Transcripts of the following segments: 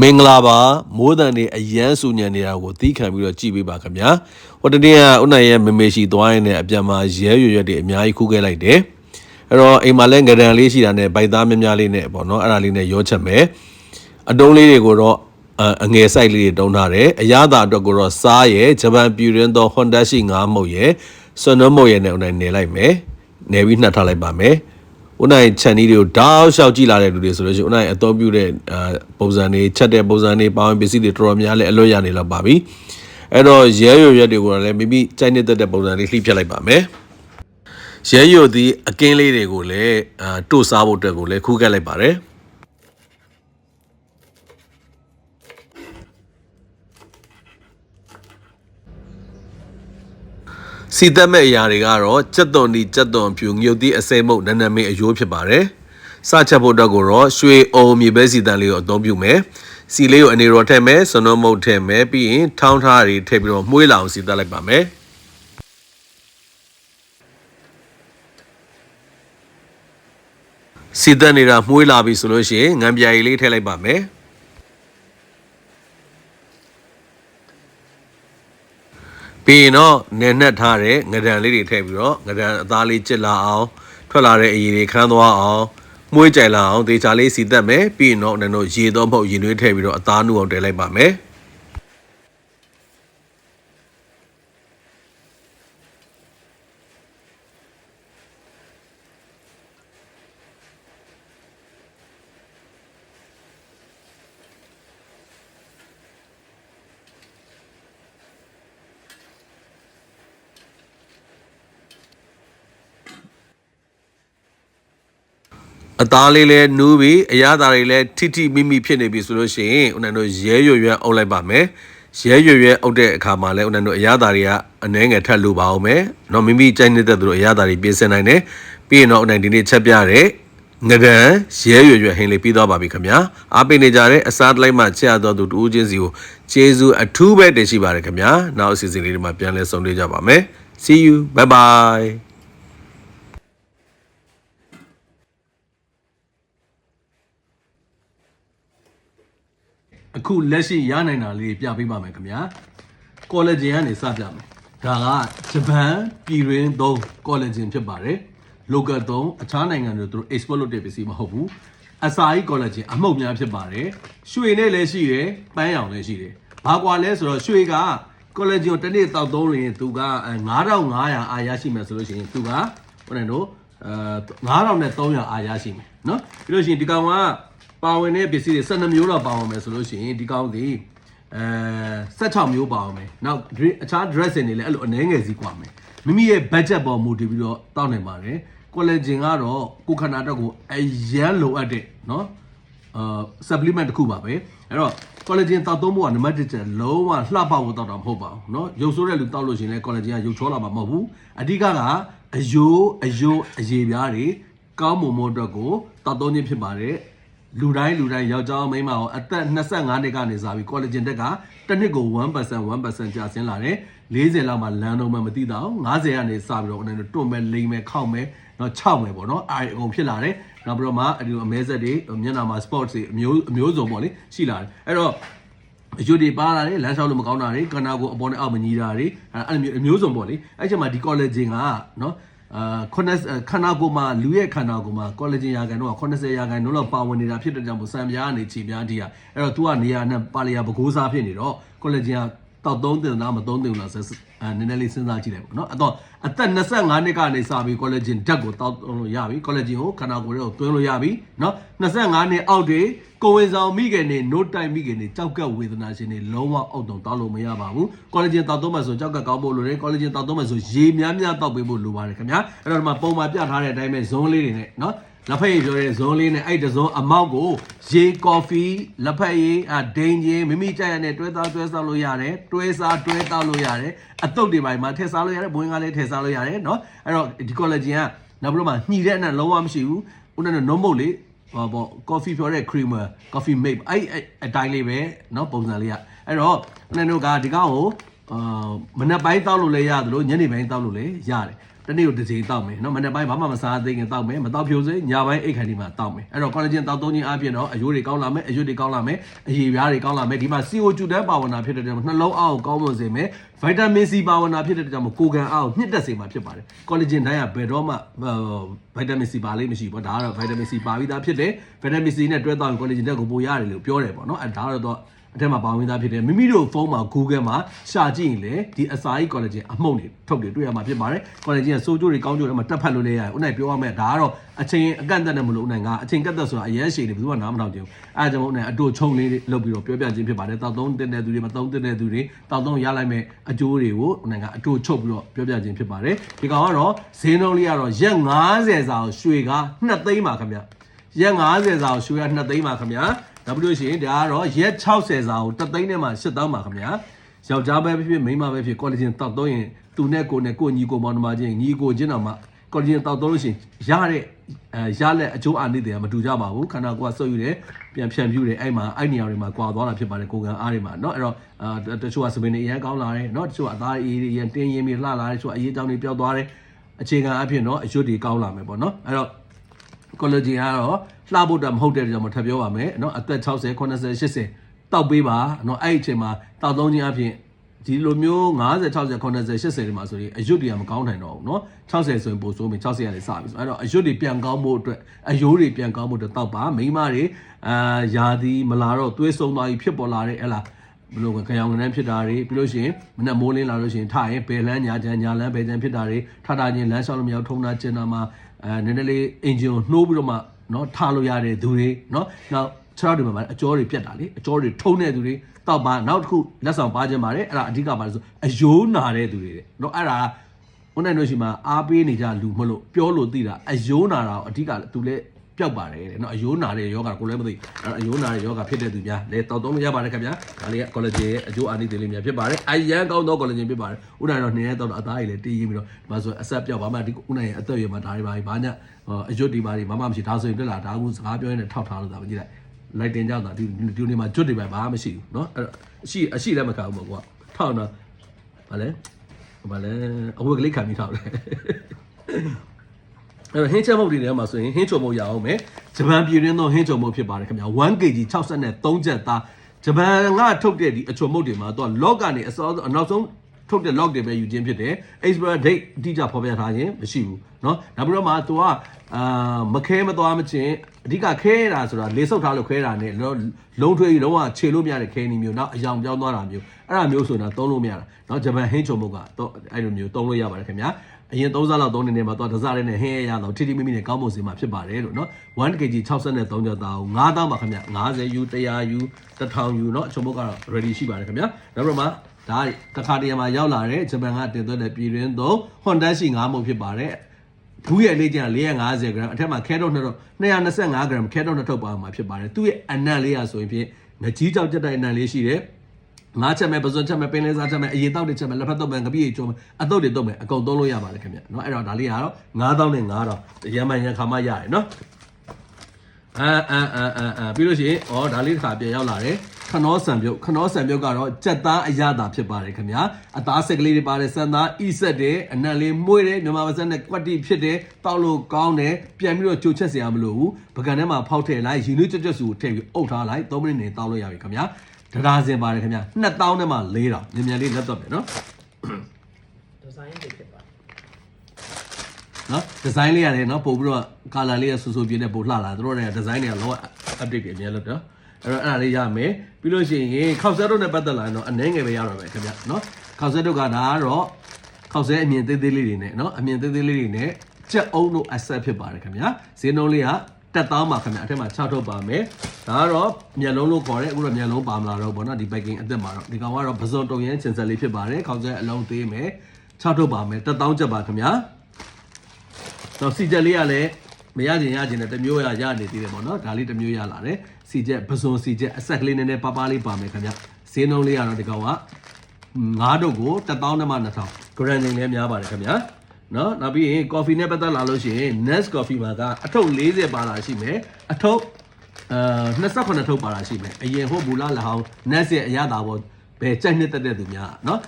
မင်္ဂလာပါမိုးတန်နေအရန်ဆူညံနေတာကိုသီးခံပြီးတော့ကြည်ပေးပါခင်ဗျာဟိုတနေ့ကဥနိုင်ရဲ့မေမေရှိသွားရင်လည်းအပြန်မှာရဲရွရွတွေအများကြီးခူးခဲ့လိုက်တယ်အဲ့တော့အိမ်မှာလည်းငရံလေးရှိတာနဲ့ဗိုက်သားများများလေးနဲ့ပေါ့နော်အဲ့ဒါလေးနဲ့ရောချက်မယ်အတုံးလေးတွေကိုတော့အအငယ်ဆိုင်လေးတွေတုံးထားတယ်အရသာအတွက်ကိုတော့စားရဲ့ဂျပန်ပြူရင်းသော Honda ရှိ9မုတ်ရဲ့ဆွန်နမုတ်ရဲ့နဲ့ဥနိုင်နေလိုက်မယ်နေပြီးနှက်ထားလိုက်ပါမယ် ဦးနိုင်ချန်နီတွေကိုတောက်လျှောက်ကြည့်လာတဲ့လူတွေဆိုလို့ရှိရင်ဦးနိုင်အသုံးပြုတဲ့အာပုံစံတွေချက်တဲ့ပုံစံတွေပါဝင်ပစ္စည်းတွေတော်တော်များလဲအလွတ်ရနေလောက်ပါပြီအဲ့တော့ရဲရွရွတွေကိုလည်းမိမိကြိုက်နေတဲ့တဲ့ပုံစံလေးလှိဖြတ်လိုက်ပါမယ်ရဲရွဒီအကင်းလေးတွေကိုလည်းအာတို့စားဖို့အတွက်ကိုလည်းခူးကက်လိုက်ပါတယ် စီသက်မဲ့အရာတွေကတော့ကြက်သွန်ဒီကြက်သွန်ဖြူငြုတ်သီးအစိမ့်မုတ်နန်းနန်းမင်းအယိုးဖြစ်ပါတယ်။စချက်ဖို့အတွက်ကိုတော့ရွှေအုံမြေပဲစီတန်လေးကိုအသုံးပြုမယ်။စီလေးကိုအနေရောထည့်မယ်၊စနုံမုတ်ထည့်မယ်ပြီးရင်ထောင်းထားတွေထည့်ပြီးတော့မှုေးလောင်စီသက်လိုက်ပါမယ်။စီသက်နေတာမှုေးလာပြီဆိုလို့ရှိရင်ငံပြာရည်လေးထည့်လိုက်ပါမယ်။ ပြီးရင်တော့နယ်နှက်ထားတဲ့ငဒံလေးတွေထည့်ပြီးတော့ငဒံအသားလေးကျစ်လာအောင်ထွက်လာတဲ့အရည်တွေခန်းသွားအောင်မှုေးကြိုင်လာအောင်ဒေချာလေးစီသက်မယ်ပြီးရင်တော့နင်တို့ရေတော့မဟုတ်ရေနွေးထည့်ပြီးတော့အသားနုအောင်တည်လိုက်ပါမယ် အသားလေးလည်းနူးပြီးအရသာတွေလည်းထိထိမိမိဖြစ်နေပြီဆိုလို့ရှိရင်ဦးနင်တို့ရဲရွရွအုပ်လိုက်ပါမယ်ရဲရွရွအုပ်တဲ့အခါမှာလည်းဦးနင်တို့အရသာတွေကအနှဲငယ်ထပ်လိုပါအောင်မယ်နော်မိမိကြိုက်နေတဲ့သူတို့အရသာတွေပြင်ဆင်နိုင်တယ်ပြီးရင်တော့ဦးနင်ဒီနေ့ချက်ပြတဲ့ငဒံရဲရွရွဟင်းလေးပြီးသွားပါပြီခင်ဗျာအားပေးနေကြတဲ့အစားတလိုက်မှချက်ရတော့သူတူးချင်းစီကိုကျေးဇူးအထူးပဲတင်ရှိပါတယ်ခင်ဗျာနောက်အစီအစဉ်လေးတွေမှာပြန်လည်ဆုံတွေ့ကြပါမယ် see you bye bye အခုလက်ရှိရနိုင်တာလေးပြပေးပါမယ်ခင်ဗျာကောလဂျင်ကနေစပြမယ်ဒါကဂျပန်ပြည်တွင်းသုံးကောလဂျင်ဖြစ်ပါတယ် local သုံးအခြားနိုင်ငံတွေသူတို့ export လုပ်တဲ့ပစ္စည်းမဟုတ်ဘူးအစာကြီးကောလဂျင်အမှုတ်များဖြစ်ပါတယ်ရွှေနဲ့လည်းရှိတယ်ပန်းရောင်လည်းရှိတယ်ဘာကွာလဲဆိုတော့ရွှေကကောလဂျင်ကိုတစ်နေ့တောက်သုံးရင်သူက9500အားရရှိမယ်ဆိုလို့ရှိရင်သူကဟိုနေတော့အဲ9000နဲ့300အားရရှိမယ်နော်ပြီးလို့ရှိရင်ဒီကောင်က ပါဝင်တဲ့ပစ္စည်းတွေ12မျိုးတော့ပါဝင်မယ်ဆိုလို့ရှိရင်ဒီကောင်းစီအဲ16မျိုးပါဝင်မယ်နောက် dress အခြား dress တွေလည်းအဲ့လိုအနှဲငယ်စီกว่าမယ်မိမိရဲ့ budget ပေါ်မူတည်ပြီးတော့တောက်နိုင်ပါတယ် collagen ကတော့ကိုယ်ခန္ဓာအတွက်ကိုအရန်လိုအပ်တဲ့เนาะအာ supplement တစ်ခုပါပဲအဲ့တော့ collagen တောက်သုံးဖို့ကနံပါတ်1ချက်လုံးဝလှပဖို့တောက်တာမဟုတ်ပါဘူးเนาะရုပ်ဆိုးတဲ့လူတောက်လို့ရှိရင်လည်း collagen ကရုပ်ချောလာမှာမဟုတ်ဘူးအဓိကကအယိုးအယိုးအရေပြားတွေကောင်းမွန်ဖို့အတွက်ကိုတောက်သုံးခြင်းဖြစ်ပါတယ် လူတိုင်းလူတိုင်းယောက်ျားမိန်းမရောအသက်25နှစ်ကနေစပြီး collagen တက်ကတစ်နှစ်ကို1% 1%ကျဆင်းလာတယ်40လောက်မှလမ်းတော့မှမသိတော့50ကနေစပြီးတော့အဲ့ဒါတွန့်မဲ့လိမ့်မဲ့ခောက်မဲ့တော့6မဲ့ပေါ့နော်အားအကုန်ဖြစ်လာတယ်နောက်ပြီးတော့မှအဲ့ဒီအမဲဆက်တွေမျက်နှာမှာ sports တွေအမျိုးအမျိုးစုံပေါ့လေရှိလာတယ်အဲ့တော့အရွတ်တွေပါလာတယ်လမ်းလျှောက်လို့မကောင်းတာတွေကနာကိုအပေါ်နဲ့အောက်မညီတာတွေအဲ့အဲ့လိုမျိုးအမျိုးစုံပေါ့လေအဲ့ချက်မှာဒီ collagen ကနော် အာခုနခန္ဓာကိုယ်မှာလူရဲ့ခန္ဓာကိုယ်မှာ collagen ရာခိုင်နှုန်းက80ရာခိုင်နှုန်းလောက်ပါဝင်နေတာဖြစ်တဲ့ကြောင့်မို့စံပြားကနေခြေပြားတိရအဲ့တော့ तू ကနေရာနဲ့ပါလီယာပကိုးစားဖြစ်နေတော့ collagen က တောက်သုံးတင်လားမသုံးတင်ဘူးလားဆိုအဲနည်းနည်းလေးစဉ်းစားကြည့်လိုက်ပေါ့နော်အဲ့တော့အသက်25နှစ်ကနေစပြီး collagen ဓာတ်ကိုတောက်သုံးလို့ရပြီ collagen ကိုခန္ဓာကိုယ်ရဲ့ကိုသွင်းလို့ရပြီနော်25နှစ်အောက်တွေကိုဝင်ဆောင်မိခင်နေ no time မိခင်နေကြောက်ကက်ဝေဒနာရှင်နေလုံးဝအောက်တုံတောက်လို့မရပါဘူး collagen တောက်သုံးမှဆိုကြောက်ကက်ကောင်းဖို့လိုတယ် collagen တောက်သုံးမှဆိုရေများများတောက်ပေးဖို့လိုပါတယ်ခင်ဗျာအဲ့တော့ဒီမှာပုံမှန်ပြထားတဲ့အတိုင်းပဲဇုံးလေးတွေနဲ့နော် လက်ဖက်ရည်ပြောတဲ့ဇုံးလေးနဲ့အဲ့တဇုံးအမောက်ကိုရေကော်ဖီလက်ဖက်ရည်အဒိန်ချင်းမိမိကြိုက်ရတဲ့တွဲသားတွဲစားလို့ရတယ်တွဲစားတွဲတောက်လို့ရတယ်အတုပ်တွေပိုင်းမှာထည့်စားလို့ရတယ်ဘွင်းကလည်းထည့်စားလို့ရတယ်เนาะအဲ့တော့ဒီ collagen ကနောက်ပြီးတော့မှညှိတဲ့အနက်လုံးဝမရှိဘူးဦးနဲ့နုံမုတ်လေးဟောပေါ့ coffee ပြောတဲ့ creamer coffee mate အဲ့အဲ့အတိုင်းလေးပဲเนาะပုံစံလေးကအဲ့တော့ဦးနဲ့တို့ကဒီကောင်ကိုအာမနက်ပိုင်းတောက်လို့လည်းရတယ်လို့ညနေပိုင်းတောက်လို့လည်းရတယ် တနေ့ကိုတစ်ချိန်တောက်မယ်နော်မနေ့ပိုင်းဘာမှမစားသေးခင်တောက်မယ်မတောက်ဖြိုစေညပိုင်းအိတ်ခိုင်ဒီမှာတောက်မယ်အဲ့တော့ collagen တောက်သုံးခြင်းအပြင်တော့အရိုးတွေကောင်းလာမယ်အရွတ်တွေကောင်းလာမယ်အရည်ပြားတွေကောင်းလာမယ်ဒီမှာ CO2 တန်းပါဝင်တာဖြစ်တဲ့အတွက်နှလုံးအောက်ကောင်းမွန်စေမယ် vitamin C ပါဝင်တာဖြစ်တဲ့အတွက်ကြောင့်ကိုယ်ခံအောက်ညှစ်တက်စေမှာဖြစ်ပါတယ် collagen တိုင်းကဘယ်တော့မှ vitamin C ပါလိမ့်မရှိဘူးဒါကတော့ vitamin C ပါပြီးသားဖြစ်တယ် vitamin C နဲ့တွဲသော collagen တက်ကိုပိုရတယ်လို့ပြောတယ်ပေါ့နော်အဲ့ဒါကတော့ အထက်မှာပါဝင်သားဖြစ်တယ်မိမိတို့ဖုန်းမှာ Google မှာရှာကြည့်ရင်လေဒီအစာကြီး collagen အမှုန့်တွေထုတ်တွေတွေ့ရမှာဖြစ်ပါတယ် collagen ကစိုးကျိုးတွေကောင်းကျိုးတွေမှာတက်ဖတ်လို့လည်းရတယ်ဥနိုင်ပြောရမယ်ဒါကတော့အချိန်အကန့်အသတ်နဲ့မလို့ဥနိုင်ကအချိန်ကန့်သက်ဆိုတာအရင်ရှည်တယ်ဘယ်သူမှနားမထောင်ကြဘူးအဲဒါကြောင့်ဥနိုင်အတူချုံလေးလုပ်ပြီးတော့ပြောပြခြင်းဖြစ်ပါတယ်တောက်သုံးတင်တဲ့သူတွေမသုံးတင်တဲ့သူတွေတောက်သုံးရလိုက်မဲ့အကျိုးတွေကိုဥနိုင်ကအတူချုပ်ပြီးတော့ပြောပြခြင်းဖြစ်ပါတယ်ဒီကောင်ကတော့ဈေးနှုန်းလေးကတော့ရက်90စာကိုရွှေက2သိန်းပါခင်ဗျရက်90စာကိုရွှေက2သိန်းပါခင်ဗျ နောက်ပြီးလို့ရှိရင်ဒါကတော့ရက်60စာကို3သိန်းနဲ့မှ8တောင်းပါခင်ဗျယောက်ျားပဲဖြစ်ဖြစ်မိန်းမပဲဖြစ် collagen တောက်သုံးရင်သူနဲ့ကိုယ်နဲ့ကိုယ်ညီကိုမောင်နှမချင်းညီကိုချင်းတော်မှာ collagen တောက်သုံးလို့ရှိရင်ရတဲ့အဲရလက်အကျိုးအာနိသင်ကမတူကြပါဘူးခန္ဓာကိုယ်ကဆုပ်ယူတယ်ပြန်ဖြန့်ဖြူးတယ်အဲ့မှာအဲ့နေရာတွေမှာကွာသွားတာဖြစ်ပါတယ်ကိုယ်ကံအားတွေမှာเนาะအဲ့တော့အာတချို့ကစပင်းတွေအရင်ကောင်းလာတယ်เนาะတချို့ကအသားအေးတွေအရင်တင်းရင်းပြီးလှလာတယ်တချို့အရေးကြောင်းတွေပျောက်သွားတယ်အခြေခံအဖြစ်เนาะအရွတ်တွေကောင်းလာမယ်ပေါ့เนาะအဲ့တော့ collagen ကတော့ လှဖို့တော့မဟုတ်တဲ့ကြောင့်မထပ်ပြောပါမယ်เนาะအသက်60 80 80တောက်ပေးပါเนาะအဲ့ဒီအချိန်မှာတောက်သုံးခြင်းအဖြစ်ဒီလိုမျိုး50 60 80 80တွေမှာဆိုရင်အရွတ်တွေကမကောင်းနိုင်တော့ဘူးเนาะ60ဆိုရင်ပိုဆိုးမယ်60ရတယ်စပြီဆိုအဲ့တော့အရွတ်တွေပြန်ကောင်းဖို့အတွက်အယိုးတွေပြန်ကောင်းဖို့အတွက်တောက်ပါမိန်းမတွေအာယာဒီမလာတော့သွေးဆုံးသွားပြီးဖြစ်ပေါ်လာတဲ့အဲ့လားဘယ်လိုကကြောင်ကနေဖြစ်တာတွေပြီးလို့ရှိရင်မနဲ့မိုးလင်းလာလို့ရှိရင်ထရင်ဘယ်လန်းညာချမ်းညာလန်းဘယ်ချမ်းဖြစ်တာတွေထတာချင်းလမ်းလျှောက်လို့မရောက်ထုံတာကျင်တာမှာအဲနည်းနည်းလေးအင်ဂျင်ကိုနှိုးပြီးတော့မှ နော်ထားလို့ရတဲ့သူတွေနော်နောက်ခြေထောက်တွေမှာအကြောတွေပြက်တာလေအကြောတွေထုံးတဲ့သူတွေတောက်ပါနောက်တစ်ခုလက်ဆောင်ပါခြင်းပါတယ်အဲ့ဒါအဓိကပါလို့ဆိုအယိုးနာတဲ့သူတွေတဲ့နော်အဲ့ဒါဟိုနိုင်လို့ရှိမှာအားပေးနေကြလူမလို့ပြောလို့သိတာအယိုးနာတာအဓိကသူလည်း ပျောက်ပါတယ်တဲ့เนาะအယိုးနာတဲ့ယောဂကိုလည်းမသိအဲ့အယိုးနာတဲ့ယောဂဖြစ်တဲ့သူများလည်းတောက်သုံးလို့ရပါတယ်ခင်ဗျာဒါလေးက collagen ရဲ့အကျိုးအာနိသင်လေးများဖြစ်ပါတယ်အရန်ကောင်းသော collagen ဖြစ်ပါတယ်ဦးနိုင်တော့နေရတော့အသားကြီးလည်းတည်ရင်းပြီးတော့ဒီမှာဆိုအဆက်ပြောက်ပါမှဒီဦးနိုင်ရဲ့အသက်အရွယ်မှာဒါတွေပါဘာညာအယွတ်ဒီပါတွေမမမရှိဒါဆိုရင်တွေ့လာဒါကူစကားပြောရင်းနဲ့ထောက်ထားလို့ဒါမကြည့်လိုက်လိုက်တင်ကြတာဒီဒီနေ့မှာကျွတ်တွေပဲဘာမှမရှိဘူးเนาะအဲ့တော့အရှိအရှိလည်းမကဘူးပေါ့ကွာထောက်တော့ဗာလဲဗာလဲအဝတ်ကလေးခံပြီးထောက်တယ် အဲ့တော့ဟင်းချက်မုတ်တွေထဲမှာဆိုရင်ဟင်းချုံမုတ်ရအောင်မယ်ဂျပန်ပြည်တွင်းသောဟင်းချုံမုတ်ဖြစ်ပါတယ်ခင်ဗျာ 1kg 63ချက်သားဂျပန်ကထုတ်တဲ့ဒီအချုံမုတ်တွေမှာတော့ log ကနေအစောအနောက်ဆုံးထုတ်တဲ့ log တွေပဲယူခြင်းဖြစ်တယ် expire date အတိအကျဖော်ပြထားခြင်းမရှိဘူးเนาะနောက်ပြီးတော့မှ तू ကအာမခဲမသွားမချင်းအဓိကခဲတာဆိုတာလေဆုပ်ထားလို့ခဲတာ ਨੇ လုံးထွေးကြီးလုံးဝခြေလို့မရတဲ့ခဲနီမျိုးနောက်အယောင်ပြောင်းသွားတာမျိုးအဲ့ဒါမျိုးဆိုတာသုံးလို့မရတာเนาะဂျပန်ဟင်းချုံမုတ်ကတော့အဲ့လိုမျိုးသုံးလို့ရပါတယ်ခင်ဗျာ အရင်3စားလောက်သုံးနေနေမှာသူကတစ်စားလေးနဲ့ဟင်းရရတော့ထိထိမိမိနဲ့ကောင်းမွန်စေမှာဖြစ်ပါတယ်လို့နော်1 kg 63ကျပ်သားကို9တောင်းပါခင်ဗျ50 U 100 U 1000 U နော်အချုပ်ဘုတ်ကတော့ ready ရှိပါတယ်ခင်ဗျနောက်ပြီးမှဒါတခါတရံမှာရောက်လာတဲ့ဂျပန်ကတင်သွင်းတဲ့ပြည်တွင်းသုံး Honda ရှိ9မုတ်ဖြစ်ပါတယ်ဒူးရဲ့လေးကျန်450 gram အထက်မှာခဲတော့နှစ်တော့225 gram ခဲတော့နှစ်ထုတ်ပါမှာဖြစ်ပါတယ်သူ့ရဲ့အနံ့လေးရဆိုရင်ဖြင့်ငကြီးကြောက်ကြက်တိုင်အနံ့လေးရှိတယ် ငါးချက်မဲ့ပဇွန်ချက်မဲ့ပင်လေးစားချက်မဲ့အရင်တောက်တွေချက်မဲ့လက်ဖက်တော့မဲ့ငပိရီကျုံမဲ့အတုတ်တွေတုတ်မဲ့အကုန်သုံးလို့ရပါတယ်ခင်ဗျเนาะအဲ့တော့ဒါလေးကတော့9000နဲ့9000ရမ်းမှန်ရန်ခါမှရတယ်เนาะအာအာအာအာအာပြီးလို့ရှိရင်ဩဒါလေးတစ်ခါပြန်ရောက်လာတယ်ခနောဆံပြုတ်ခနောဆံပြုတ်ကတော့ကြက်သားအရသာဖြစ်ပါတယ်ခင်ဗျာအသားဆက်ကလေးတွေပါတယ်စံသားဣဆက်တယ်အနံ့လေးမွေးတယ်မြန်မာပါစက်နဲ့ကွက်တိဖြစ်တယ်တောက်လို့ကောင်းတယ်ပြန်ပြီးတော့ကြိုချက်စရာမလိုဘူးပကံထဲမှာဖောက်ထည့်လိုက်ယူနွေးကြွကြွဆူကိုထည့်ပြီးအုပ်ထားလိုက်3မိနစ်နေတောက်လို့ရပြီခင်ဗျာ တရားစင်ပါတယ်ခင်ဗျာ2000နဲ့မှ4000မြန်မြန်လေးလက်တော့မယ်နော်ဒီဇိုင်းတွေဖြစ်ပါတယ်နော်ဒီဇိုင်းလေးရတယ်နော်ပို့ပြီးတော့ကာလာလေးကဆူဆူပြင်းနဲ့ပို့လှလာတို့တွေကဒီဇိုင်းတွေကလော update တွေအများလို့တော့အဲ့တော့အဲ့ဒါလေးရမယ်ပြီးလို့ရှိရင်ခောက်ဆက်တို့နဲ့ပတ်သက်လာရင်တော့အနှဲငယ်ပဲရတော့မယ်ခင်ဗျနော်ခောက်ဆက်တို့ကဒါကတော့ခောက်ဆက်အမြင်သေးသေးလေးတွေနဲ့နော်အမြင်သေးသေးလေးတွေနဲ့ကြက်အုံတို့ asset ဖြစ်ပါတယ်ခင်ဗျာဈေးနှုန်းလေးက တက်တောင်းပါခင်ဗျာအထက်မှာ6ထုတ်ပါမယ်ဒါကတော့မျက်လုံးလို့ခေါ်တယ်အခုတော့မျက်လုံးပါမလာတော့ဘောနော်ဒီ backing အသက်မှာတော့ဒီကောင်ကတော့ပဇွန်တုံရန်ချင်ဆက်လေးဖြစ်ပါတယ်ခောက်ဆက်အလုံးသေးမယ်6ထုတ်ပါမယ်တက်တောင်းချက်ပါခင်ဗျာတော့စီချက်လေးကလည်းမရခြင်းရခြင်းနဲ့တစ်မျိုးရရနေသေးတယ်ပေါ့နော်ဒါလေးတစ်မျိုးရလာတယ်စီချက်ပစွန်စီချက်အဆက်ကလေးနည်းနည်းပါးပါးလေးပါမယ်ခင်ဗျဈေးနှုန်းလေးကတော့ဒီကောင်က9တုပ်ကို1000နဲ့မှ2000 grand နေလည်းများပါတယ်ခင်ဗျာ နော်နောက်ပြီးရင် coffee နဲ့ပတ်သက်လာလို့ရှိရင် Nest coffee မှာကအထုပ်40ပါလာရှိမယ်အထုပ်အာ28ထုပ်ပါလာရှိမယ်အရင်ဟိုဘူလာလဟောင်း Nest ရဲ့အရသာပေါ်ဘယ်ကြိုက်နှစ်သက်တဲ့သူများနော်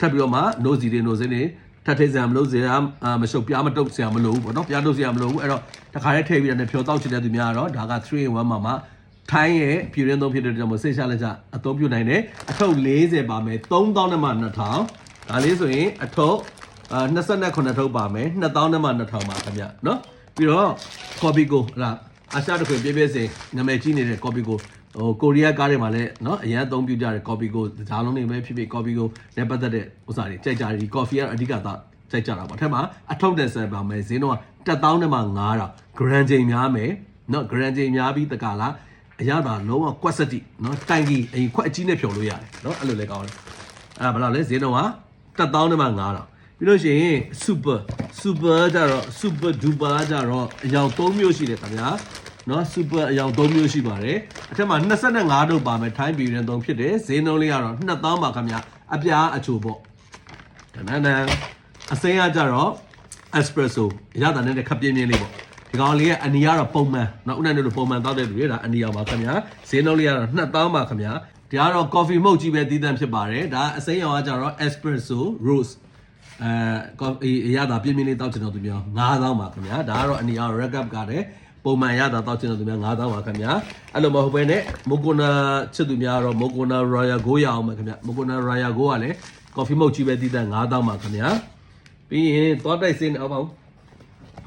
ထပ်ပြီးတော့မှ no စီတွေ no စင်းတွေထပ်ထည့်စရာမလိုစရာအာမရှုပ်ပြားမတုပ်စရာမလိုဘူးပေါ့နော်ပြားတုပ်စရာမလိုဘူးအဲ့တော့တခါတည်းထည့်ပြီးတော့ဖြောတောက်ချင်တဲ့သူများကတော့ဒါက3 in 1မှာမှာထိုင်းရဲ့ပြည်ရင်းသုံးဖြစ်တဲ့ကြောင့်မို့စိတ်ချလက်ချအသုံးပြုနိုင်တယ်အထုပ်40ပါမယ်3000နဲ့မှ2000ဒါလေးဆိုရင်အထုပ် အာ29ထုပ်ပါမယ်2000နဲ့မှ2000ပါခင်ဗျနော်ပြီးတော့ copy ကိုအဲ့ဒါအာရှတစ်ခွင်ပြည့်ပြည့်စင်နာမည်ကြီးနေတဲ့ copy ကိုဟိုကိုရီးယားကားတွေမှာလည်းเนาะအရင်အသုံးပြုကြတဲ့ copy ကိုဒါလုံးတွေပဲဖြစ်ဖြစ် copy ကိုနဲ့ပတ်သက်တဲ့ဥစ္စာတွေကြိုက်ကြတယ်ဒီ coffee ကအဓိကသာကြိုက်ကြတာပေါ့အထက်မှာအထုပ်တဲ့ဆယ်ပါမယ်ဈေးတော့1000နဲ့မှ9000 grand ချိန်များမယ်เนาะ grand ချိန်များပြီးတကလားအရသာလုံးဝကွက်စတိเนาะတိုင်ကြီးအရင်ခွက်အကြီးနဲ့ဖြုံလို့ရတယ်เนาะအဲ့လိုလဲကောင်းတယ်အဲ့ဒါဘယ်လောက်လဲဈေးတော့1000နဲ့မှ9000 ပြီးလို့ရှိရင် super super ကြတော့ super duper ကြတော့အယောင်3မျိုးရှိတယ်ခင်ဗျာနော် super အယောင်3မျိုးရှိပါတယ်အထက်မှာ25တုပ်ပါမယ်ထိုင်းပြည်ရင်3ဖြစ်တယ်ဈေးနှုန်းလေးကတော့2000ပါခင်ဗျာအပြားအချိုပေါ့တနန်းနန်းအစိမ်းကကြတော့ espresso ရတာနဲ့ခပ်ပြင်းပြင်းလေးပေါ့ဒီကောင်လေးကအနီကတော့ပုံမှန်နော်ဥနိုင်တို့လိုပုံမှန်တောက်တဲ့လူတွေဒါအနီအောင်ပါခင်ဗျာဈေးနှုန်းလေးကတော့2000ပါခင်ဗျာဒီကတော့ coffee မုတ်ကြီးပဲတည်တံ့ဖြစ်ပါတယ်ဒါအစိမ်းရောင်ကကြတော့ espresso rose အဲကော်ဖီအရသာပြင်းပြင်းလေးတောက်ချင်တော့သူများ9000ပါခင်ဗျာဒါကတော့အနီအောင် red cup ကတဲ့ပုံမှန်ရတာတောက်ချင်တော့သူများ9000ပါခင်ဗျာအဲ့လိုမဟုတ်ဘဲနဲ့မိုကိုနာချစ်သူများကတော့မိုကိုနာ royal go ရအောင်ပါခင်ဗျာမိုကိုနာ royal go ကလည်းကော်ဖီမုတ်ကြီးပဲတည်တံ့9000ပါခင်ဗျာပြီးရင်သွားတိုက်စင်းအောင်ပါဦး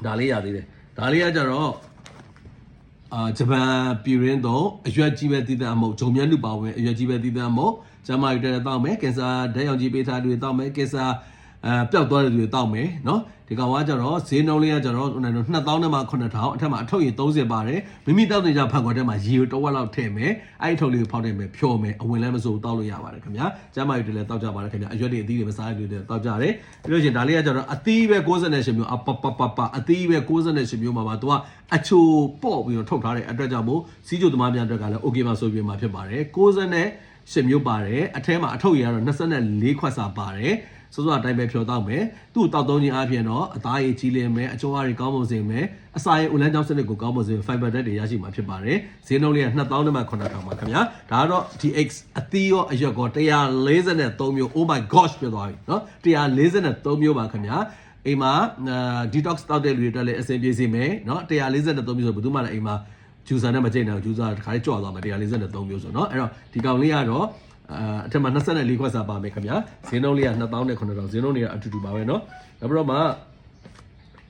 ဒါလေးရသေးတယ်ဒါလေးကကြတော့အာဂျပန်ပြည်ရင်းတော့အရွက်ကြီးပဲတည်တံ့အမဟုတ်ဂျုံမြတ်လူပါဝင်အရွက်ကြီးပဲတည်တံ့အမဟုတ်ကျမရီတဲ့တောက်မယ်ကင်ဆာဓာတ်ရောင်ကြီးပေးထားတွေတောက်မယ်ကင်ဆာ အဲပျောက်သွားတဲ့သူတွေတောက်မယ်နော်ဒီကောင်ကကြတော့ဈေးနှုန်းလေးကကြတော့ဟိုနိုင်တော့2000နဲ့မှ9000အထက်မှာအထုပ်ရည်30ပါတယ်မိမိတောက်နေကြဖတ်ခွက်ထဲမှာရေကိုတစ်ဝက်လောက်ထည့်မယ်အဲ့အထုပ်လေးကိုဖောက်နိုင်မယ်ဖြော်မယ်အဝင်လည်းမစိုးတောက်လို့ရပါတယ်ခင်ဗျာကျမ်းမာရေးတွေလည်းတောက်ကြပါတယ်ခင်ဗျာအရွက်တွေအသီးတွေမစားရတွေလည်းတောက်ကြတယ်ပြီးလို့ရှိရင်ဒါလေးကကြတော့အသီးပဲ68မျိုးအပပပပအသီးပဲ68မျိုးမှာပါသူကအချိုပေါ့ပြီးတော့ထုတ်ထားတဲ့အတွက်ကြောင့်မို့စီးကျိုသမားများအတွက်ကလည်း okay ပါဆိုပြီးမှဖြစ်ပါတယ်60နဲ့8မျိုးပါတယ်အထဲမှာအထုပ်ရည်ကတော့24ခွက်စာပါတယ် စောစောအတိုင်းပဲဖြော်တော့မယ်သူ့တောက်သုံးခြင်းအပြင်တော့အသားရည်ကြီးလင်းမယ်အကျော်ရည်ကောင်းမွန်စေမယ်အစာရည်ဦးလန်းကြောင်းစနစ်ကိုကောင်းမွန်စေ fiber ဓာတ်တွေရရှိမှာဖြစ်ပါတယ်ဈေးနှုန်းလေးက2000နဲ့မှ9000ပါခင်ဗျာဒါကတော့ DX အသီးရောအရွက်ကော143မျိုး oh my gosh ပြောသွားပြီเนาะ143မျိုးပါခင်ဗျာအိမ်မှာ detox တောက်တဲ့လူတွေအတွက်လည်းအဆင်ပြေစေမယ်เนาะ143မျိုးဆိုဘယ်သူမှလည်းအိမ်မှာဂျူဆာနဲ့မကြိတ်နိုင်ဘူးဂျူဆာတစ်ခါလေးကြော့သွားမှာ143မျိုးဆိုเนาะအဲ့တော့ဒီကောင်လေးကတော့ အာအထက်မှာ24ခွက်စာပါမယ်ခင်ဗျာဈေးနှုန်းလေးက2000နဲ့9000ဈေးနှုန်းတွေကအတူတူပါပဲเนาะနောက်ပြီးတော့မှ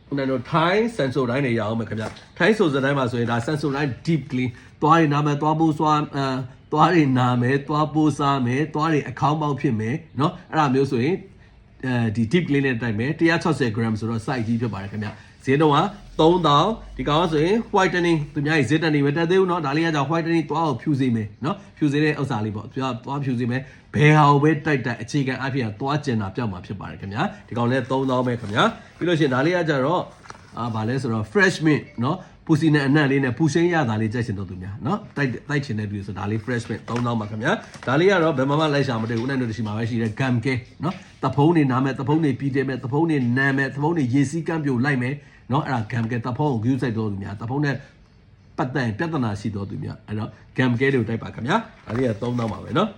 ခုနကတော့ Thai sensor တိုင်းတွေရအောင်မယ်ခင်ဗျာ Thai sensor တိုင်းမှာဆိုရင်ဒါ sensor တိုင်း deep clean သွားရနာမယ်သွားပိုးစွာအဲသွားရနာမယ်သွားပိုးစားမယ်သွားရအခေါင်းပေါက်ဖြစ်မယ်เนาะအဲ့ဒါမျိုးဆိုရင်အဲဒီ deep clean နဲ့တိုက်မယ်160 gram ဆိုတော့ size ကြီးဖြစ်ပါတယ်ခင်ဗျာဈေးနှုန်းက 3000ဒီကောင်ကဆိုရင် whitening သူများကြီးဈေးတက်နေပဲတက်သေးဘူးเนาะဒါလေးကကြောင့် whitening သွားကိုဖြူစေမယ်เนาะဖြူစေတဲ့ဥစ္စာလေးပေါ့သူကသွားဖြူစေမယ်ဘယ်ဟာကိုပဲတိုက်တိုက်အခြေခံအဖြစ်ကသွားကျင်တာပြောက်မှာဖြစ်ပါတယ်ခင်ဗျာဒီကောင်လဲ3000ပဲခင်ဗျာပြီးလို့ရှိရင်ဒါလေးကကြတော့အာဗာလဲဆိုတော့ fresh mint เนาะပူစီနဲ့အနံ့လေးနဲ့ပူရှင်းရတာလေးကြိုက်ချင်တော့သူများเนาะတိုက်တိုက်ချင်တဲ့သူဆိုဒါလေး fresh mint 3000ပါခင်ဗျာဒါလေးကတော့ဘယ်မှာမှလိုက်ရှာမတွေ့ဘူးနဲ့တို့ရှိမှာပဲရှိတယ် gum ကဲเนาะတဖုံးနေနာမယ်တဖုံးနေပြီးတယ်မယ်တဖုံးနေနမ်းမယ်တဖုံးနေရေစီးကမ်းပြိုလိုက်မယ် เนาะအဲ့ဒါ gum ကဲတဖုံးကို view စိုက်တော့သူများတဖုံးနဲ့ပတ်သက်ပြဿနာရှိတော့သူများအဲ့တော့ gum ကဲတွေကိုတိုက်ပါခင်ဗျာဒါလေးက3000ပါပဲเนาะ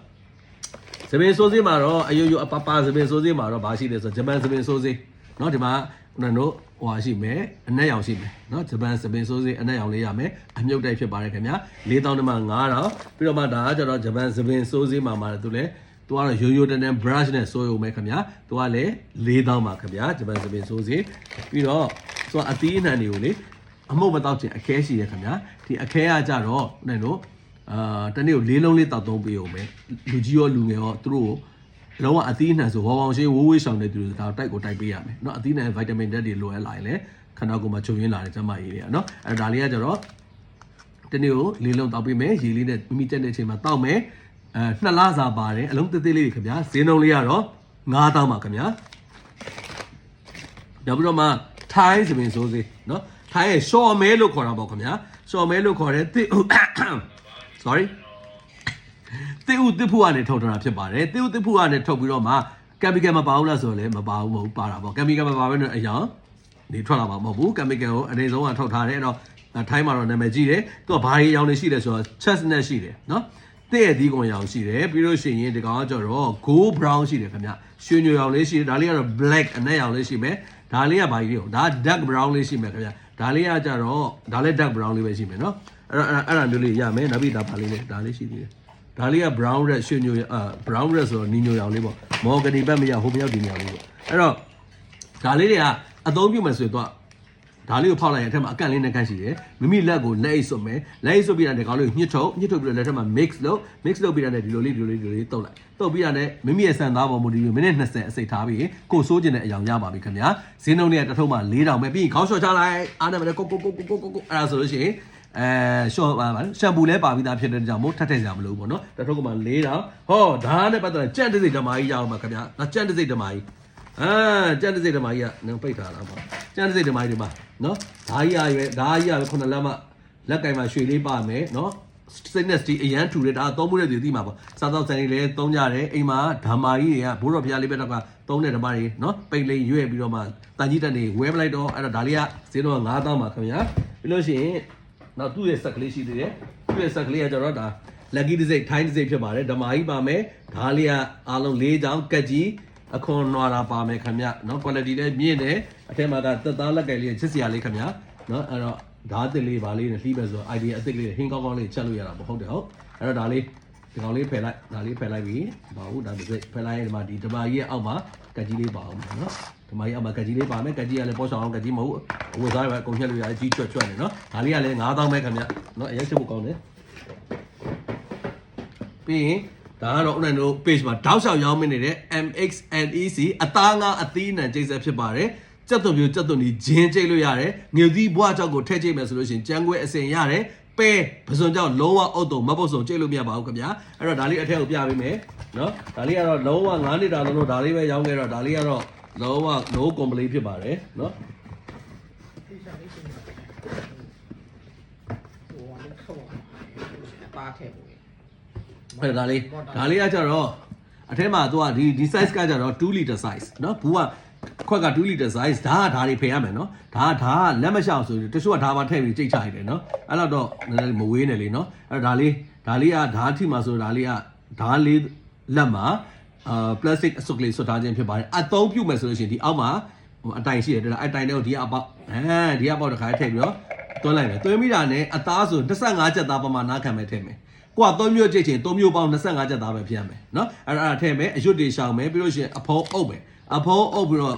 စပင်ဆိုးစေးမှာတော့အယိုယိုအပပစပင်ဆိုးစေးမှာတော့ဘာရှိလဲဆိုဂျပန်စပင်ဆိုးစေးเนาะဒီမှာဦးနတို့ဟိုဟာရှိမယ်အနက်ရောင်ရှိမယ်เนาะဂျပန်စပင်ဆိုးစေးအနက်ရောင်လေးရမယ်အမြုပ်တိုက်ဖြစ်ပါတယ်ခင်ဗျာ4000တမ9000ပြီးတော့မှဒါကကျတော့ဂျပန်စပင်ဆိုးစေးမှာမှာသူလဲ သူကတော့ရိုးရိုးတန်းတန်း brush နဲ့ဆိုးရုံပဲခင်ဗျာသူကလည်း4000ပါခင်ဗျာဂျပန်စပင်ဆိုးစေးပြီးတော့သူကအသီးအနှံတွေကိုလေအမှုတ်မတော့ချင်အခဲရှိတယ်ခင်ဗျာဒီအခဲကကြတော့ဦးနတို့ အာတနေ့ကိုလေးလုံးလေးတောက်သုံးပေးအောင်ပဲလူကြီးရောလူငယ်ရောသူတို့ကိုလုံးဝအသီးအနှံဆိုဝေါဝေါရှင်းဝိုးဝေးဆောင်တဲ့သူတွေဒါတိုက်ကိုတိုက်ပေးရမယ်เนาะအသီးအနှံဗီတာမင်ဓာတ်တွေလိုအပ်လာရင်လည်းခန္ဓာကိုယ်မှာချုပ်ရင်းလာတဲ့ကျန်းမာရေးတွေကเนาะအဲဒါလေးကကြတော့တနေ့ကိုလေးလုံးတောက်ပေးမယ်ရေလေးနဲ့မိမိတက်တဲ့အချိန်မှာတောက်မယ် အဲနှစ်လစာပါတယ်အလုံးသေးသေးလေးတွေခင်ဗျာဈေးနှုန်းလေးကတော့9000ပါခင်ဗျာနောက်ပြီးတော့မှထိုင်းစပင်စိုးစေးเนาะထိုင်းရဲ့ရှော်မဲလို့ခေါ်တာပေါ့ခင်ဗျာရှော်မဲလို့ခေါ်တဲ့တစ် sorry တေဥတစ်ဖူကနေထုတ်ထားတာဖြစ်ပါတယ်တေဥတစ်ဖူကနေထုတ်ပြီးတော့မှကက်မီကယ်မပါဘူးလားဆိုတော့လည်းမပါဘူးမဟုတ်ပါတာပေါ့ကက်မီကယ်မပါဘဲနဲ့အရာနေထွက်လာမှာမဟုတ်ဘူးကက်မီကယ်ကိုအနေဆုံးကထုတ်ထားတယ်အဲ့တော့ထိုင်းမှာတော့နာမည်ကြီးတယ်သူကဘာတွေရောင်နေရှိလဲဆိုတော့ chest နဲ့ရှိတယ်နော် တဲ့ရဲ့ဒီကွန်ရောင်ရှိတယ်ပြီးလို့ရှိရင်ဒီကောင်ကကျတော့ gold brown ရှိတယ်ခင်ဗျရွှေညိုရောင်လေးရှိတယ်ဒါလေးကတော့ black အနက်ရောင်လေးရှိမယ်ဒါလေးကဘာကြီးလဲဒါ dark brown လေးရှိမယ်ခင်ဗျဒါလေးကကျတော့ဒါလည်း dark brown လေးပဲရှိမယ်နော်အဲ့တော့အဲ့ဒါမျိုးလေးရမယ်နောက်ပြီးဒါပါလေးလေဒါလေးရှိသေးတယ်ဒါလေးက brown red ရွှေညိုအာ brown red ဆိုတော့နီညိုရောင်လေးပေါ့မော်ဂနီဘက်မရဟိုမရောက်ဒီညောင်လေးပေါ့အဲ့တော့ဒါလေးတွေကအသုံးပြုမယ်ဆိုရင်တော့ ဒါလေးကိုဖောက်လိုက်ရင်အထက်မှာအကန့်လေးနဲ့ကန့်ရှိတယ်မိမိလက်ကိုလက်အိတ်ဆွတ်မယ်လက်အိတ်ဆွတ်ပြီးတာနဲ့ကောင်လေးကိုညှစ်ထုတ်ညှစ်ထုတ်ပြီးတော့လက်ထက်မှာ mix လုပ် mix လုပ်ပြီးတာနဲ့ဒီလိုလေးဒီလိုလေးဒီလိုလေးတုပ်လိုက်တုပ်ပြီးတာနဲ့မိမိရဲ့ဆန်သားပေါ်မူဒီမိနစ်20အစိတ်ထားပြီးကိုစိုးကျင်တဲ့အယောင်ရပါပြီခင်ဗျာဈေးနှုန်းလေးကတစ်ထုပ်မှာ4000ပဲပြီးရင်ခေါင်းလျှော့ချလိုက်အားနဲ့ပဲကိုကိုကိုကိုကိုကိုအဲ့ဒါဆိုလို့ရှိရင်အဲရှော့ပါပါရှမ်ပူလဲပါပြီးသားဖြစ်တဲ့ကြောင့်မို့ထပ်ထည့်ကြမလို့ပေါ့နော်တစ်ထုပ်ကမှ4000ဟောဒါနဲ့ပတ်သက်ကြက်တစ်စိတ်ဓမ္မကြီးရအောင်ပါခင်ဗျာဒါကြက်တစ်စိတ်ဓမ္မကြီး အာကြက်တစ်စိတ်ဓမ္မကြီးကနံပိတ်ထားတာပါကြက်တစ်စိတ်ဓမ္မကြီးဒီမှာနော်ဓာကြီးရရွယ်ဓာကြီးရပဲခုနလက်မလက်ကင်မှာရွှေလေးပါမယ်နော် sickness ဒီအရန်ထူတယ်ဒါသုံးမှုတဲ့သူသိမှာပေါ့စားတော့ဆိုင်တွေလည်းသုံးကြတယ်အိမ်မှာဓမ္မာကြီးတွေကဘိုးတော်ဖျားလေးပဲတော့ကသုံးတဲ့ဓမ္မတွေနော်ပိတ်လေးရွဲ့ပြီးတော့မှတန်ကြီးတက်နေဝဲပလိုက်တော့အဲ့တော့ဒါလေးကဈေးတော့9000ပါခင်ဗျာပြီးလို့ရှိရင်နောက်သူ့ရဲ့ဆက်ကလေးရှိသေးတယ်သူ့ရဲ့ဆက်ကလေးကကျတော့ဒါ lucky တစ်စိတ် time တစ်စိတ်ဖြစ်ပါတယ်ဓမ္မာကြီးပါမယ်ဓာလေးကအားလုံး၄ချောင်းကက်ကြီး အခွန်နွာတာပါမယ်ခင်ဗျနော် quality လည်းမြင့်တယ်အထက်မှာကသက်သားလက်ကင်လေးချစ်စရာလေးခင်ဗျနော်အဲ့တော့ဓာတ်တစ်လေးပါလေးနဲ့လှီးပဲဆိုတော့ idea အစ်စ်လေးဟင်းကောင်းကောင်းလေးချက်လို့ရတာပေါ့ဟုတ်တယ်ဟုတ်အဲ့တော့ဒါလေးဒီကောင်လေးဖယ်လိုက်ဒါလေးဖယ်လိုက်ပြီဘာဟုတ်ဒါတစ်စိဖယ်လိုက်ရင်ဒီမှာဒီဓမ္မကြီးရဲ့အောက်မှာကက်ကြီးလေးပါအောင်နော်ဓမ္မကြီးအောက်မှာကက်ကြီးလေးပါမယ်ကက်ကြီးကလည်းပေါ်ဆောင်အောင်ကက်ကြီးမဟုတ်ဝယ်စားရပဲအကုန်ချက်လို့ရတယ်ကြီးချွတ်ချွတ်နေနော်ဒါလေးကလည်း9000ပဲခင်ဗျနော်အရင်ချက်ဖို့ကောင်းတယ်ပြီးရင် ဒါကတော့ဦးနိုင်တို့ page မှာတောက်လျှောက်ရောင်းမနေတဲ့ MXNEC အသားငါအသီးနှံကျိတ်ဆက်ဖြစ်ပါတယ်ကြက်သွန်ပြိုကြက်သွန်ဒီဂျင်းကျိတ်လို့ရတယ်ငွေသီးဘွားကြောက်ကိုထည့်ကျိတ်မယ်ဆိုလို့ရှိရင်ကြမ်းခွဲအစင်ရတယ်ပဲပစွန်ကြောက်လုံးဝအုတ်တုံမပုတ်စုံကျိတ်လို့မရပါဘူးခင်ဗျာအဲ့တော့ဒါလေးအထက်ကိုပြပေးမယ်နော်ဒါလေးကတော့လုံးဝ9လီတာလုံးလို့ဒါလေးပဲရောင်းခဲ့တော့ဒါလေးကတော့လုံးဝ no complaint ဖြစ်ပါတယ်နော်ဖိရှာလေးရှင်းပါ ဟိုကလည်းခေါ်အပါထည့်ဖို့ အဲ့ဒါလေးဒါလေးကကြတော့အထဲမှာသူကဒီဒီ size ကကြတော့2 liter size เนาะဘူးကခွက်က2 liter size ဒါကဒါတွေဖယ်ရမယ်เนาะဒါကဒါကလက်မလျှောက်ဆိုရင်တချို့ကဒါမှထည့်ပြီးကြိတ်ချရတယ်เนาะအဲ့တော့တော့နည်းနည်းမဝေးနဲ့လေเนาะအဲ့တော့ဒါလေးဒါလေးကဓာတ်ထိမှာဆိုဒါလေးကဓာတ်လေးလက်မှာအာ plastic အစုပ်ကလေးဆွတ်ထားခြင်းဖြစ်ပါတယ်အသုံးပြုမယ်ဆိုလို့ရှိရင်ဒီအောက်မှာဟိုအတိုင်ရှိတယ်ဒါအတိုင်တွေကိုဒီကအပေါက်အဲဒီကအပေါက်တစ်ခါထည့်ပြီးတော့တွန်းလိုက်မယ်တွန်းမိတာနဲ့အသားဆို25ချက်သားပမာဏခံမဲ့ထည့်မယ် ကိုက၃မျိုးကြိတ်ချင်၃မျိုးပေါင်း25ကြက်သားပဲဖြစ်ရမယ်နော်အဲ့ဒါအဲ့ဒါထည့်မယ်အရွတ်တွေရှောင်မယ်ပြီးလို့ရှိရင်အဖုံးအုပ်မယ်အဖုံးအုပ်ပြီးတော့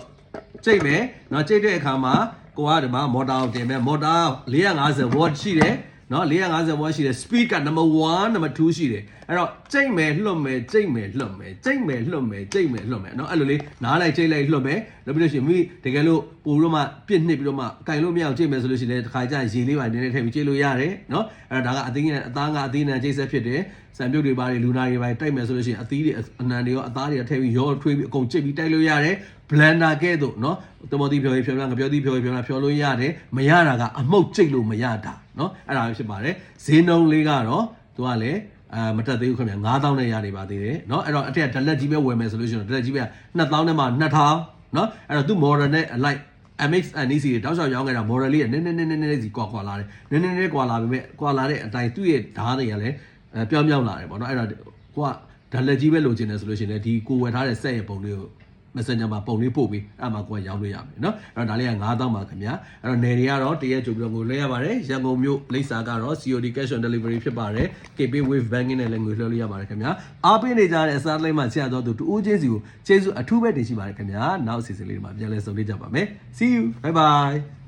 ကြိတ်မယ်နော်ကြိတ်တဲ့အခါမှာကိုကဒီမှာမော်တာကိုတင်မယ်မော်တာ450 watt ရှိတယ် နော်450 watt ရှိတယ် speed က number 1 number 2ရှိတယ်အဲ့တော့ကျိတ်မယ်လွတ်မယ်ကျိတ်မယ်လွတ်မယ်ကျိတ်မယ်လွတ်မယ်ကျိတ်မယ်လွတ်မယ်နော်အဲ့လိုလေးနားလိုက်ကျိတ်လိုက်လွတ်မယ်နောက်ပြီးလို့ရှိရင်မိတကယ်လို့ပို့ပြီးတော့မှပြစ်နှစ်ပြီးတော့မှကင်လို့မရအောင်ကျိတ်မယ်ဆိုလို့ရှိရင်လည်းတစ်ခါကျရေလေးပါနည်းနည်းထည့်ပြီးကျိတ်လို့ရတယ်နော်အဲ့တော့ဒါကအသေးနဲ့အသားကအသေးနဲ့ကျိတ်ဆက်ဖြစ်တယ်စံပြုတ်တွေပါတယ်လူနာတွေပါတယ်တိုက်မယ်ဆိုလို့ရှိရင်အသီးတွေအနံတွေရောအသားတွေထည့်ပြီးရောထွေးပြီးအကုန်ကျိတ်ပြီးတိုက်လို့ရတယ် blender ကဲ့သို့เนาะတမော်တီဖြော်ရေးဖြော်ရငါပြောတီဖြော်ရေးဖြော်ရဖြော်လို့ရတယ်မရတာကအမှုတ်ကျိတ်လို့မရတာเนาะအဲ့ဒါပဲဖြစ်ပါတယ်ဈေးနှုန်းလေးကတော့သူကလည်းအာမတက်သေးဘူးခင်ဗျာ9000နဲ့ရနေပါသေးတယ်เนาะအဲ့တော့အထက်ကဒလက်ကြီးပဲဝယ်မယ်ဆိုလို့ရှိရင်ဒလက်ကြီးပဲ2000နဲ့မှ2000เนาะအဲ့တော့သူ model နဲ့ alike MX NEC တွေတောက်လျှောက်ရောင်းခဲ့တာ model လေးကနည်းနည်းနည်းနည်းနည်းစီကွာကွာလာတယ်နည်းနည်းနည်းကွာလာပေမဲ့ကွာလာတဲ့အတိုင်းသူ့ရဲ့ဓာတ်တွေကလည်းအဲပြောင်းပြောင်းလာတယ်ပေါ့နော်အဲ့တော့ကိုကဓာတ်လက်ကြီးပဲလိုချင်တယ်ဆိုလို့ရှိရင်လည်းဒီကိုဝယ်ထားတဲ့ဆက်ရဲ့ပုံလေးကို messenger မှာပုံလေးပို့ပြီးအဲ့မှာကိုကရောင်းလို့ရမယ်เนาะအဲ့တော့ဒါလေးက9000ပါခင်ဗျာအဲ့တော့နယ်တွေကတော့တရက်ကြိုပြီးတော့ငွေလွှဲရပါတယ်ရန်ကုန်မြို့လိပ်စာကတော့ COD cash on delivery ဖြစ်ပါတယ် KP Wave Banking နဲ့လည်းငွေလွှဲလို့ရပါတယ်ခင်ဗျာအားပေးနေကြတဲ့အစားလိုက်မှာဆရာတော်သူတူဦးချင်းစီကိုကျေးဇူးအထူးပဲတင်ရှိပါတယ်ခင်ဗျာနောက်အစီအစဉ်လေးတွေမှာပြန်လည်ဆုံတွေ့ကြပါမယ် see you bye bye